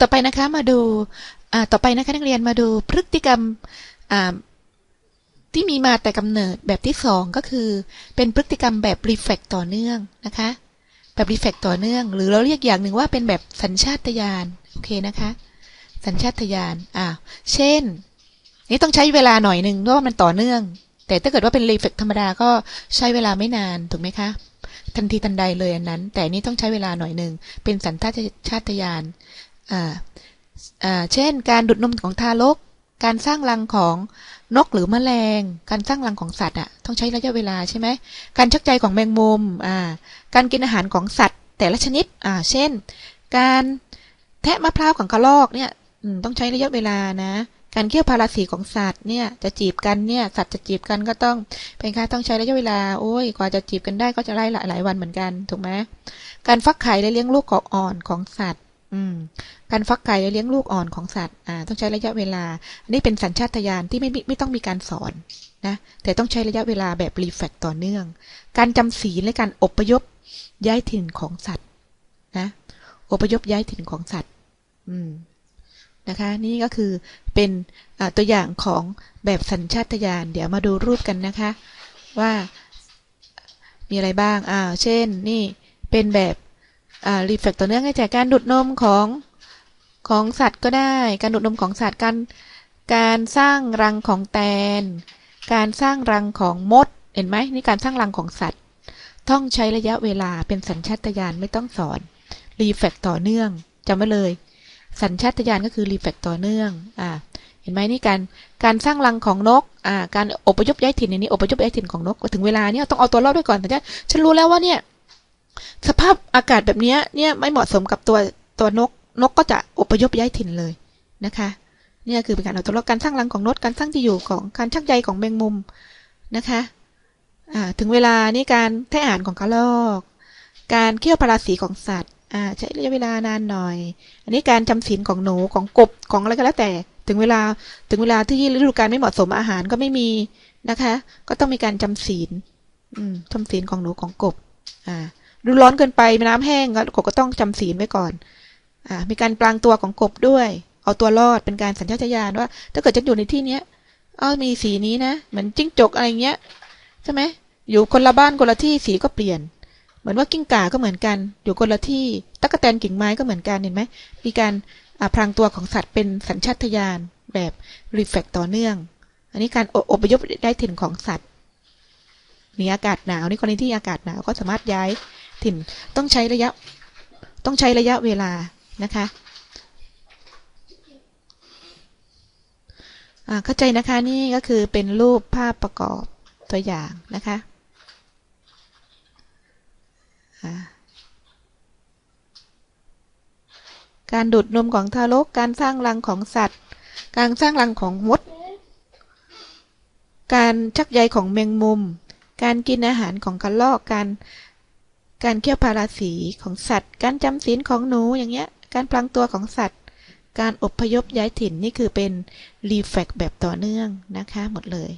ต่อไปนะคะมาดูต่อไปนะคะนักเรียนมาดูพฤติกรรมที่มีมาแต่กำเนิดแบบที่สองก็คือ เป็นพฤติกรรมแบบรีเฟกต่อเนื่องนะคะแบบรีเฟกต่อเนื่อง หรือเราเรียกอย่างหนึ่งว่าเป็นแบบสัญชาตญาณโอเคนะคะสัญชาตญาณอ่าเช่น นี่ต้องใช้เวลาหน่อยหนึ่งเพราะว่ามันต่อเนื่อง แต่ถ้าเกิดว่าเป็นรีเฟกธรรมดาก็ใช้เวลาไม่นานถูกไหมคะทันทีทันใดเลยอันนั้น แต่นี้ต้องใช้เวลาหน่อยหนึ่งเป็นสัญชาตญาณ เช่น การดูดนมของทารก การสร้างรังของนกหรือแมลง การสร้างรังของสัตว์อะต้องใช้ระยะเวลาใช่ไหม การชักใยของแมงมุมอ่าการกินอาหารของสัตว์ แต่ละชนิดอ่าเช่น การแทะมะพร้าวของกระรอกเนี่ยต้องใช้ระยะเวลานะ การเคี่ยวพาราสีของสัตว์เนี่ยจะจีบกันเนี่ยสัตว์จะจีบกันก็ต้องเป็นค่าต้องใช้ระยะเวลาโอ้ยกว่าจะจีบกันได้ก็จะไล่หลายวันเหมือนกันถูกไหมการฟักไข่และเลี้ยงลูกของอ่อนของสัตว์ การฟักไก่และเลี้ยงลูกอ่อนของสัตว์อ่าต้องใช้ระยะเวลา อันนี้เป็นสัญชาตญาณที่ไม่ไม่ต้องมีการสอนนะ แต่ต้องใช้ระยะเวลาแบบรีเฟกต่อเนื่อง การจำศีลและการอพยพย้ายถิ่นของสัตว์นะอพยพย้ายถิ่นของสัตว์อืมนะคะ นี่ก็คือเป็นตัวอย่างของแบบสัญชาตญาณเดี๋ยวมาดูรูปกันนะคะ ว่ามีอะไรบ้าง อ่า เช่น นี่เป็นแบบ รีเฟกต่อเนื่องให้จากการดูดนมของของสัตว์ก็ได้ การดูดนมของสัตว์การการสร้างรังของแตน การสร้างรังของมด เห็นไหมนี่การสร้างรังของสัตว์ ต้องใช้ระยะเวลาเป็นสัญชาตญาณไม่ต้องสอนรีเฟกต่อเนื่องจำไว้เลย สัญชาตญาณก็คือรีเฟกต่อเนื่องอ่าเห็นไหมนี่การการสร้างรังของนกอ่าการอพยพย้ายถิ่นในนี้อพยพย้ายถิ่นของนกถึงเวลาเนี้ยต้องเอาตัวรอดด้วยก่อนแต่ฉันรู้แล้วว่าเนี่ย สภาพอากาศแบบนี้เนี่ยไม่เหมาะสมกับตัวตัวนก นกก็จะอพยพย้ายถิ่นเลยนะคะเนี่ยคือเป็นการเอาตัวรอดการสร้างรังของนกการสร้างที่อยู่ของการชักใยของแมงมุมนะคะถึงเวลานี่การแท้อ่านของกระรอก การเคี่ยวพาราสีของสัตว์ใช้ระยะเวลานานหน่อย อันนี้การจำศีลของหนูของกบของอะไรก็แล้วแต่ ถึงเวลาถึงเวลาที่ฤดูกาลไม่เหมาะสมอาหารก็ไม่มีนะคะ ก็ต้องมีการจำศีลจำศีลของหนูของกบอ่า ดูร้อนเกินไปน้ำแห้งกบก็ต้องจำศีลไว้ก่อนอ่ามีการปลางตัวของกบด้วย เอาตัวรอดเป็นการสัญชาตญาณว่า ถ้าเกิดจะอยู่ในที่เนี้ยเอามีสีนี้นะเหมือนจิ้งจกอะไรเงี้ยใช่ไหมอยู่คนละบ้านคนละที่สีก็เปลี่ยน เหมือนว่ากิ้งก่าก็เหมือนกัน อยู่คนละที่ตะกแตนกิ่งไม้ก็เหมือนกันเห็นไหมมีการพลางตัวของสัตว์เป็นสัญชาตญาณแบบรีเฟกต่อเนื่อง อันนี้การอพยพได้ถิ่นของสัตว์มีอากาศหนาวนี่กรณีที่อากาศหนาวก็สามารถย้าย ถิ่นต้องใช้ระยะ ต้องใช้ระยะเวลานะคะเข้าใจนะคะนี่ก็คือเป็นรูปภาพประกอบตัวอย่างนะคะการดูดนมของทารก การสร้างรังของสัตว์ การสร้างรังของมด การชักใยของแมงมุม การกินอาหารของกระรอก การ การเคี่ยวพาราสีของสัตว์ การจำศีลของหนูอย่างเงี้ย การพลังตัวของสัตว์ การอบพยพย้ายถิ่นนี่คือเป็นรีเฟกแบบต่อเนื่องนะคะ หมดเลย